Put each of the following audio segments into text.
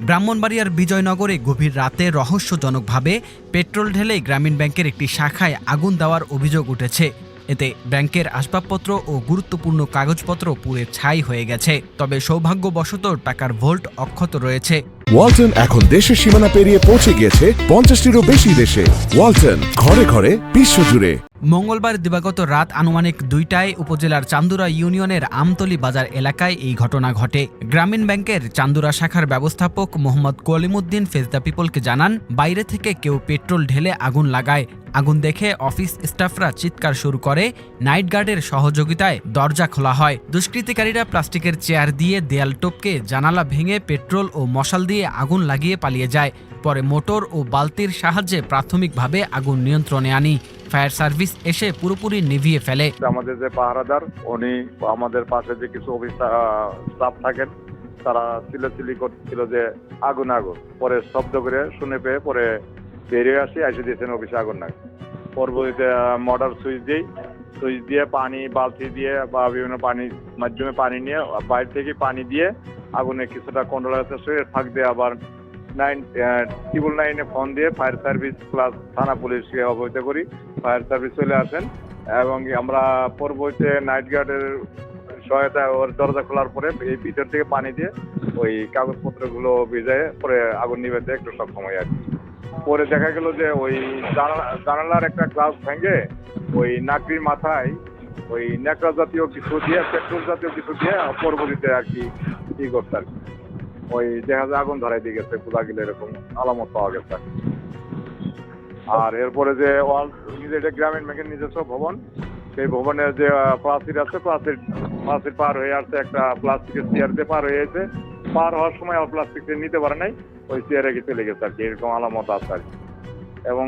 ব্রাহ্মণবাড়িয়ার বিজয়নগরে গভীর রাতে রহস্যজনকভাবে পেট্রোল ঢেলে গ্রামীণ ব্যাংকের একটি শাখায় আগুন দেওয়ার অভিযোগ উঠেছে। এতে ব্যাংকের আসবাবপত্র ও গুরুত্বপূর্ণ কাগজপত্র পুড়ে ছাই হয়ে গেছে। তবে সৌভাগ্যবশত টাকার ভোল্ট অক্ষত রয়েছে। ওয়ালটন এখন দেশের সীমানা পেরিয়ে পৌঁছে গিয়েছে পঞ্চাশটিরও বেশি দেশে। ওয়ালটন, ঘরে ঘরে বিশ্বজুড়ে। মঙ্গলবার দিবাগত রাত আনুমানিক দুইটায় উপজেলার চান্দুরা ইউনিয়নের আমতলি বাজার এলাকায় এই ঘটনা ঘটে। গ্রামীণ ব্যাংকের চান্দুরা শাখার ব্যবস্থাপক মোহাম্মদ কলিমুদ্দিন ফেজদা পিপলকে জানান, বাইরে থেকে কেউ পেট্রোল ঢেলে আগুন লাগায়। আগুন দেখে অফিস স্টাফরা চিৎকার শুরু করে, নাইট গার্ডের সহযোগিতায় দরজা খোলা হয়। দুষ্কৃতিকারীরা প্লাস্টিকের চেয়ার দিয়ে দেয়াল টোপকে জানালা ভেঙে পেট্রোল ও মশাল দিয়ে আগুন লাগিয়ে পালিয়ে যায়। পরে মোটর ও বালতির সাহায্যে প্রাথমিকভাবে আগুন নিয়ন্ত্রণে আনি। ফায়ার সার্ভিস এসে পুরোপুরি নিভিয়ে ফেলে। আমাদের যে পাহারাদার, উনি আমাদের পাশে যে কিছু স্টাফ থাকেন, তারা চিল্লাচিল্লি করছিল যে আগুন আগুন। পরে শব্দ করে শুনে পেয়ে পরে বেরিয়ে আসি, এসে দিয়েছেন অফিসে আগুন না পরবর্তীতে মোটর সুইচ দিই সুইচ দিয়ে পানি, বালতি দিয়ে বা বিভিন্ন পানির মাধ্যমে পানি নিয়ে বাইরে থেকে পানি দিয়ে আগুনে কিছুটা কন্ট্রোল আছে ফাঁক দিয়ে আবার নাইন ট্রিপল নাইনে ফোন দিয়ে ফায়ার সার্ভিস প্লাস থানা পুলিশকে অবহিত করি ফায়ার সার্ভিস চলে আসেন এবং আমরা পরবর্তীতে নাইট গার্ডের সহায়তা ওর দরজা খোলার পরে এই ভিতর থেকে পানি দিয়ে ওই কাগজপত্রগুলো ভিজায় পরে আগুন নিভাতে একটু সক্ষম হয় আর কি। পরে দেখা গেল যে ওই জানালার একটা গ্লাস ভেঙে ওই নাকরির মাথায় ওই ন্যাকড়া জাতীয় কিছু দিয়ে, পেট্রোল জাতীয় কিছু দিয়ে পরবর্তীতে আর কি ই করতে আর কি। ওই যায় আগুন ধরাই দিয়ে গেছে খোলা গেলে এরকম আলামত পাওয়া গেছে আর আর এরপরে যে নিজের গ্রামীণ ব্যাংকের নিজস্ব ভবন, সেই ভবনের যে প্রাচীর আছে প্রাচীর প্রাচীর পার হয়ে আসছে একটা প্লাস্টিকের চেয়ার দিয়ে পার হয়ে গেছে পার হওয়ার সময় আর প্লাস্টিকটা নিতে পারে নাই ওই চেয়ারে গিয়ে চলে গেছে আর কি এরকম আলামত আছে আর কি। এবং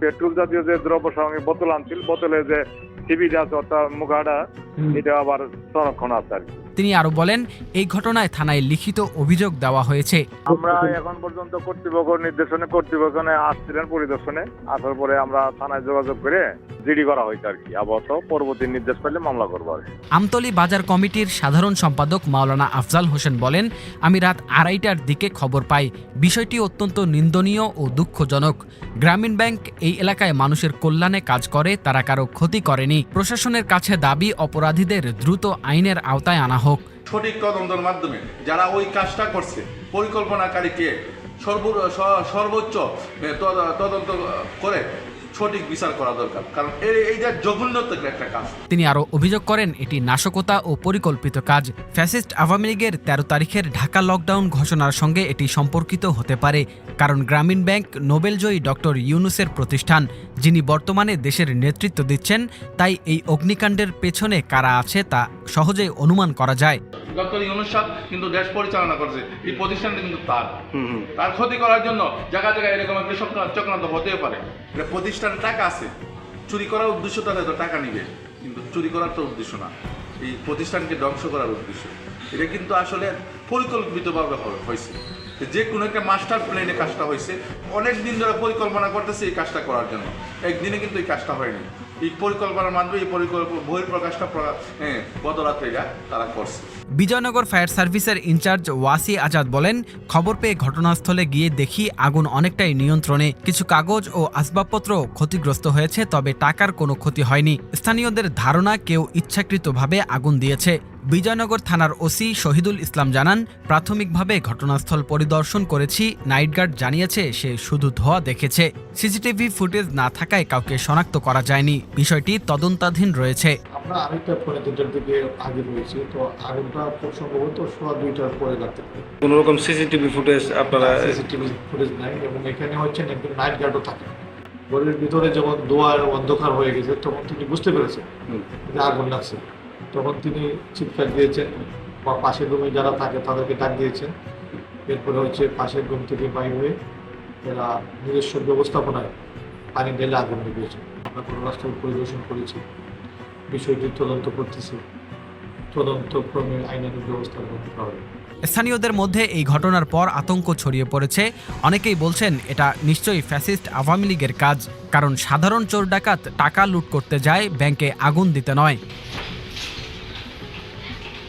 পেট্রোল জাতীয় যে দ্রব্য সঙ্গে বোতল আনছিল বোতলে যে টিভিটা আছে অর্থাৎ মুখাটা এটা আবার সংরক্ষণ আছে আর কি। তিনি আরও বলেন এই ঘটনায় থানায় লিখিত অভিযোগ দেওয়া হয়েছে। আমরা এখন পর্যন্ত কর্তৃপক্ষ নির্দেশনে কর্তৃপক্ষনে আসছিলেন পরিদর্শনে। আসার পরে আমরা থানায় যোগাযোগ করে জিডি করা হয়েছে আর কি। আপাতত পরবর্তী নির্দেশ পেলে মামলা করব আর আমতলী বাজার কমিটির সাধারণ সম্পাদক মাওলানা আফজাল হোসেন বলেন আমি রাত আড়াইটার দিকে খবর পাই। বিষয়টি অত্যন্ত নিন্দনীয় ও দুঃখজনক। গ্রামীণ ব্যাংক এই এলাকায় মানুষের কল্যাণে কাজ করে তারা কারও ক্ষতি করেনি। প্রশাসনের কাছে দাবি অপরাধীদের দ্রুত আইনের আওতায় আনা সঠিক তদন্তের মাধ্যমে যারা ওই কাজটা করছে পরিকল্পনাকারীকে সর্ব সর্বোচ্চ তদন্ত করে সঠিক বিচার করা দরকার। কারণ একটা কাজ। তিনি আরও অভিযোগ করেন, এটি নাশকতা ও পরিকল্পিত কাজ। ফ্যাসিস্ট আওয়ামী লীগের তেরো তারিখের ঢাকা লকডাউন ঘোষণার সঙ্গে এটি সম্পর্কিত হতে পারে, কারণ গ্রামীণ ব্যাংক নোবেলজয়ী ডক্টর ইউনুসের প্রতিষ্ঠান, যিনি বর্তমানে দেশের নেতৃত্ব দিচ্ছেন, তাই এই অগ্নিকাণ্ডের পেছনে কারা আছে তা সহজেই অনুমান করা যায়। ডক্টর ইউনুস সাহেব কিন্তু দেশ পরিচালনা করছে। এই প্রতিষ্ঠানটা কিন্তু তার। তার ক্ষতি করার জন্য জায়গা জায়গায় এরকম একটা চক্রান্ত হতেও পারে। প্রতিষ্ঠানে টাকা আছে। চুরি করার উদ্দেশ্য তাদের তো টাকা নিবে কিন্তু চুরি করার তো উদ্দেশ্য না। এই প্রতিষ্ঠানকে ধ্বংস করার উদ্দেশ্য। এটা কিন্তু আসলে পরিকল্পিতভাবে হয়েছে। যে কোনো একটা মাস্টার প্ল্যানে কাজটা হয়েছে অনেক দিন ধরে পরিকল্পনা করতেছে এই কাজটা করার জন্য। একদিনে কিন্তু এই কাজটা হয়নি। বিজয়নগর ফায়ার সার্ভিসের ইনচার্জ ওয়াসি আজাদ বলেন, খবর পেয়ে ঘটনাস্থলে গিয়ে দেখি আগুন অনেকটাই নিয়ন্ত্রণে। কিছু কাগজ ও আসবাবপত্র ক্ষতিগ্রস্ত হয়েছে, তবে টাকার কোনো ক্ষতি হয়নি। স্থানীয়দের ধারণা কেউ ইচ্ছাকৃতভাবে আগুন দিয়েছে। বিজয়নগর থানার ওসি শহীদুল ইসলাম জানান প্রাথমিকভাবে ঘটনাস্থল পরিদর্শন করেছি নাইট গার্ড জানিয়েছে সে শুধু ধোয়া দেখেছে। সিসিটিভি ফুটেজ না থাকায় কাউকে শনাক্ত করা যায়নি। বিষয়টি তদন্তাধীন রয়েছে। আমরা আরেকটা পরে দুটার দিকে আগে রয়েছি তো আরেকটা খুব সম্ভবত সোয়া দুইটার পরে লাগতে পারে কোনো রকম সিসিটিভি ফুটেজ আপনারা সিসিটিভি ফুটেজ নাই এবং এখানে হচ্ছে একজন নাইট গার্ডও থাকে। ঘরের ভিতরে যখন দোয়ার অন্ধকার হয়ে গেছে তখন তিনি বুঝতে পেরেছেন। আগুন লাগছে। তখন তিনি চিৎকার দিয়েছেন বা পাশের রুমে যারা থাকে তাদেরকে ডাক দিয়েছেন। এরপরে হচ্ছে পাশের রুম থেকে বাইরে হয়ে এরা নিজস্ব ব্যবস্থাপনায় পানি ঢেলে আগুন নিভিয়েছে। আমরা ঘটনাস্থল পরিদর্শন করেছি, বিষয়টি তদন্ত করতেছি। তদন্তক্রমে আইনানুগ ব্যবস্থা গ্রহণ করা হবে। স্থানীয়দের মধ্যে এই ঘটনার পর আতঙ্ক ছড়িয়ে পড়েছে। অনেকেই বলছেন, এটা নিশ্চয়ই ফ্যাসিস্ট আওয়ামী লীগের কাজ। কারণ সাধারণ চোর ডাকাত টাকা লুট করতে যায়, ব্যাংকে আগুন দিতে নয়।